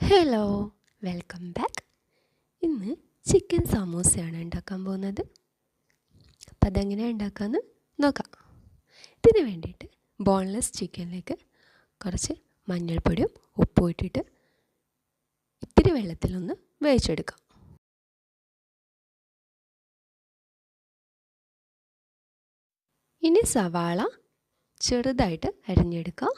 Hello welcome back ഇന്ന് chicken സമോസയാണ് ഉണ്ടാക്കാൻ പോകുന്നത്. അപ്പം അതെങ്ങനെ ഉണ്ടാക്കാമെന്ന് നോക്കാം. ഇതിന് വേണ്ടിയിട്ട് ബോൺലെസ് ചിക്കനിലേക്ക് കുറച്ച് മഞ്ഞൾപ്പൊടിയും ഉപ്പും ഇട്ടിട്ട് ഇത്തിരി വെള്ളത്തിലൊന്ന് വേവിച്ചെടുക്കാം. ഇനി സവാള ചെറുതായിട്ട് അരിഞ്ഞെടുക്കാം.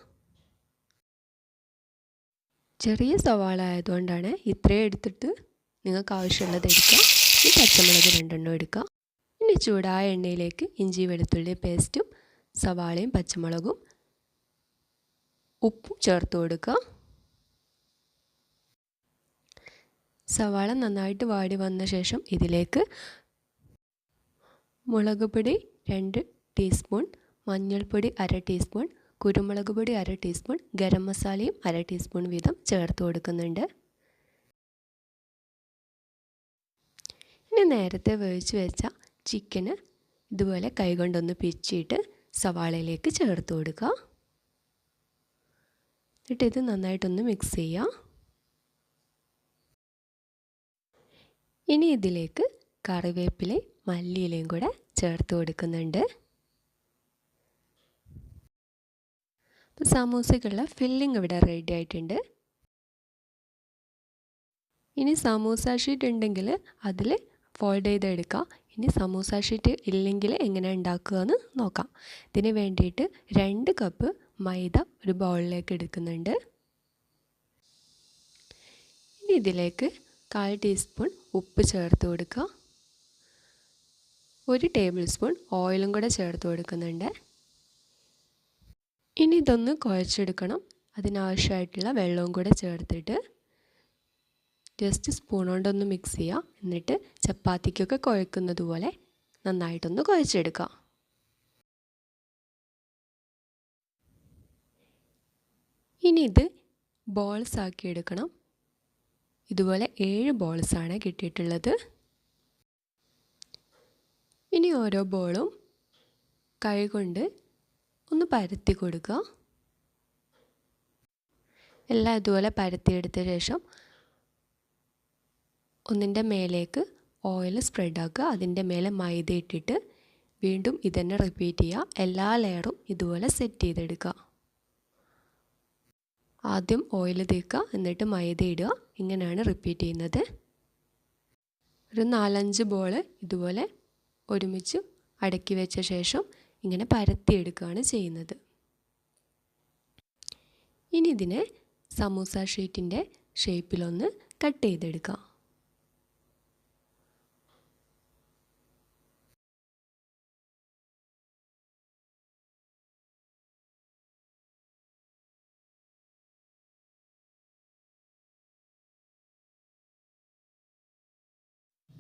ചെറിയ സവാള ആയതുകൊണ്ടാണ് ഇത്രയും എടുത്തിട്ട് നിങ്ങൾക്ക് ആവശ്യമുള്ളത് എടുക്കാം. ഈ പച്ചമുളക് രണ്ടെണ്ണം എടുക്കാം. ഇനി ചൂടായ എണ്ണയിലേക്ക് ഇഞ്ചി വെളുത്തുള്ളി പേസ്റ്റും സവാളയും പച്ചമുളകും ഉപ്പും ചേർത്ത് കൊടുക്കുക. സവാള നന്നായിട്ട് വാടി വന്ന ശേഷം ഇതിലേക്ക് മുളക് പൊടി രണ്ട് ടീസ്പൂൺ മഞ്ഞൾപ്പൊടി അര ടീസ്പൂൺ കുരുമുളക് പൊടി അര ടീസ്പൂൺ ഗരം മസാലയും അര ടീസ്പൂൺ വീതം ചേർത്ത് കൊടുക്കുന്നുണ്ട്. ഇനി നേരത്തെ വേവിച്ച് വെച്ച ചിക്കന് ഇതുപോലെ കൈകൊണ്ടൊന്ന് പിച്ചിട്ട് സവാളയിലേക്ക് ചേർത്ത് കൊടുക്കുക. എന്നിട്ട് ഇത് നന്നായിട്ടൊന്ന് മിക്സ് ചെയ്യുക ഇനി ഇതിലേക്ക് കറിവേപ്പിലയും മല്ലിയിലയും കൂടെ ചേർത്ത് കൊടുക്കുന്നുണ്ട്. അപ്പോൾ സമൂസയ്ക്കുള്ള ഫില്ലിംഗ് ഇവിടെ റെഡി ആയിട്ടുണ്ട്. ഇനി സമൂസ ഷീറ്റ് ഉണ്ടെങ്കിൽ അതിൽ ഫോൾഡ് ചെയ്തെടുക്കാം. ഇനി സമൂസ ഷീറ്റ് ഇല്ലെങ്കിൽ എങ്ങനെ ഉണ്ടാക്കുക എന്ന് നോക്കാം. ഇതിന് വേണ്ടിയിട്ട് രണ്ട് കപ്പ് മൈദ ഒരു ബൗളിലേക്ക് എടുക്കുന്നുണ്ട്. ഇനി ഇതിലേക്ക് കാൽ ടീസ്പൂൺ ഉപ്പ് ചേർത്ത് കൊടുക്കുക ഒരു ടേബിൾ സ്പൂൺ ഓയിലും കൂടെ ചേർത്ത് കൊടുക്കുന്നുണ്ട്. ഇനി ഇതൊന്ന് കുഴച്ചെടുക്കണം. അതിനാവശ്യമായിട്ടുള്ള വെള്ളവും കൂടെ ചേർത്തിട്ട് ജസ്റ്റ് സ്പൂൺ കൊണ്ടൊന്ന് മിക്സ് ചെയ്യുക എന്നിട്ട് ചപ്പാത്തിക്കൊക്കെ കുഴക്കുന്നത് പോലെ നന്നായിട്ടൊന്ന് കുഴച്ചെടുക്കുക ഇനി ഇത് ബോൾസ് ആക്കി എടുക്കണം. ഇതുപോലെ ഏഴ് ബോൾസാണ് കിട്ടിയിട്ടുള്ളത്. ഇനി ഓരോ ബോളും കൈ കൊണ്ട് ഒന്ന് പരത്തി കൊടുക്കുക എല്ലാം ഇതുപോലെ പരത്തിയെടുത്ത ശേഷം ഒന്നിന്റെ മേലേക്ക് ഓയിൽ സ്പ്രെഡാക്കുക അതിന്റെ മേലെ മൈദ ഇട്ടിട്ട് വീണ്ടും ഇതന്നെ റിപ്പീറ്റ് ചെയ്യുക. എല്ലാ ലെയറും ഇതുപോലെ സെറ്റ് ചെയ്തെടുക്കുക. ആദ്യം ഓയിൽ തേക്കുക എന്നിട്ട് മൈദ ഇടുക. ഇങ്ങനെയാണ് റിപ്പീറ്റ് ചെയ്യുന്നത്. ഒരു നാലഞ്ച് ബോൾ ഇതുപോലെ ഒരുമിച്ച് അടക്കി വെച്ച ശേഷം ഇങ്ങനെ പരത്തിയെടുക്കുകയാണ് ചെയ്യുന്നത്. ഇനി ഇതിനെ സമൂസ ഷീറ്റിന്റെ ഷേപ്പിലൊന്ന് കട്ട് ചെയ്തെടുക്കാം.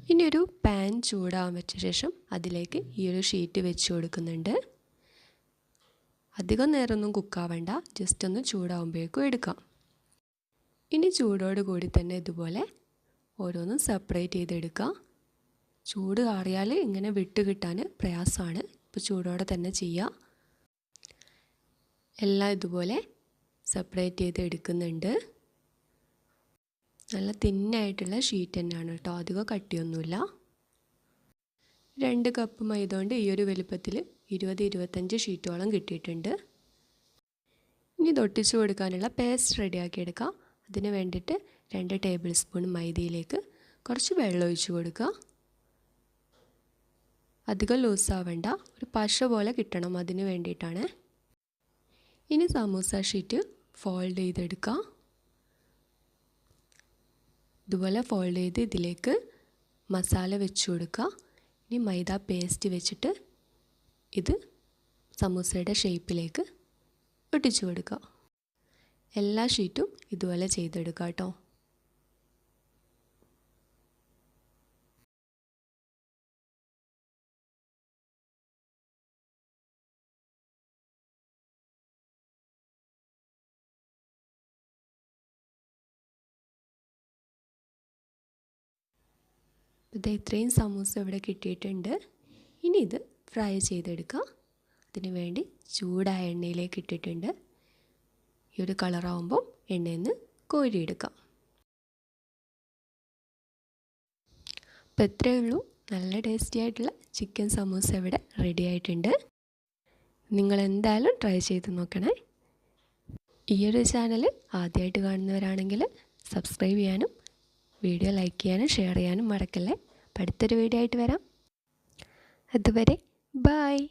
ഇനി ഒരു പാൻ ചൂടാവാൻ വെച്ച ശേഷം അതിലേക്ക് ഈ ഒരു ഷീറ്റ് വെച്ച് കൊടുക്കുന്നുണ്ട്. അധികം നേരമൊന്നും കുക്കാവണ്ട ജസ്റ്റ് ഒന്ന് ചൂടാകുമ്പോഴേക്കും എടുക്കാം. ഇനി ചൂടോട് കൂടി തന്നെ ഇതുപോലെ ഓരോന്നും സെപ്പറേറ്റ് ചെയ്തെടുക്കുക ചൂട് കാറിയാൽ ഇങ്ങനെ വിട്ട് കിട്ടാൻ പ്രയാസമാണ്. ഇപ്പോൾ ചൂടോടെ തന്നെ ചെയ്യുക എല്ലാം ഇതുപോലെ സെപ്പറേറ്റ് ചെയ്ത് എടുക്കുന്നുണ്ട് നല്ല തിന്നായിട്ടുള്ള ഷീറ്റ് തന്നെയാണ് കേട്ടോ. അധികം കട്ടിയൊന്നുമില്ല. രണ്ട് കപ്പ് മൈദ കൊണ്ട് ഈ ഒരു വലുപ്പത്തിൽ ഇരുപത് ഇരുപത്തഞ്ച് ഷീറ്റോളം കിട്ടിയിട്ടുണ്ട്. ഇനി തൊട്ടിച്ച് കൊടുക്കാനുള്ള പേസ്റ്റ് റെഡിയാക്കി എടുക്കാം. അതിന് വേണ്ടിയിട്ട് രണ്ട് ടേബിൾ സ്പൂൺ മൈദയിലേക്ക് കുറച്ച് വെള്ളം ഒഴിച്ച് കൊടുക്കുക. അധികം ലൂസാവണ്ട ഒരു പശ പോലെ കിട്ടണം അതിന് വേണ്ടിയിട്ടാണ്. ഇനി സമൂസ ഷീറ്റ് ഫോൾഡ് ചെയ്തെടുക്കാം. ഇതുപോലെ ഫോൾഡ് ചെയ്ത് ഇതിലേക്ക് മസാല വെച്ച് കൊടുക്കുക. ഇനി മൈദ പേസ്റ്റ് വെച്ചിട്ട് ഇത് സമൂസയുടെ ഷേപ്പിലേക്ക് ഒട്ടിച്ചു കൊടുക്കുക. എല്ലാ ഷീറ്റും ഇതുപോലെ ചെയ്തെടുക്കുക കേട്ടോ. ഇത് ഇത്രയും സമൂസ ഇവിടെ കിട്ടിയിട്ടുണ്ട്. ഇനി ഇത് ഫ്രൈ ചെയ്തെടുക്കുക അതിന് വേണ്ടി ചൂടായ എണ്ണയിലേക്ക് ഇട്ടിട്ടുണ്ട്. ഈ ഒരു കളറാവുമ്പം എണ്ണയിൽ നിന്ന് കോരിയെടുക്കാം. അപ്പോൾ ഇത്രയേ ഉള്ളൂ. നല്ല ടേസ്റ്റി ആയിട്ടുള്ള ചിക്കൻ സമൂസ ഇവിടെ റെഡി ആയിട്ടുണ്ട്. നിങ്ങൾ എന്തായാലും ട്രൈ ചെയ്ത് നോക്കണേ. ഈ ഒരു ചാനൽ ആദ്യമായിട്ട് കാണുന്നവരാണെങ്കിൽ സബ്സ്ക്രൈബ് ചെയ്യാനും വീഡിയോ ലൈക്ക് ചെയ്യാനും ഷെയർ ചെയ്യാനും മറക്കല്ലേ? അടുത്തൊരു വീഡിയോ ആയിട്ട് വരാം. അതുവരെ ബായ്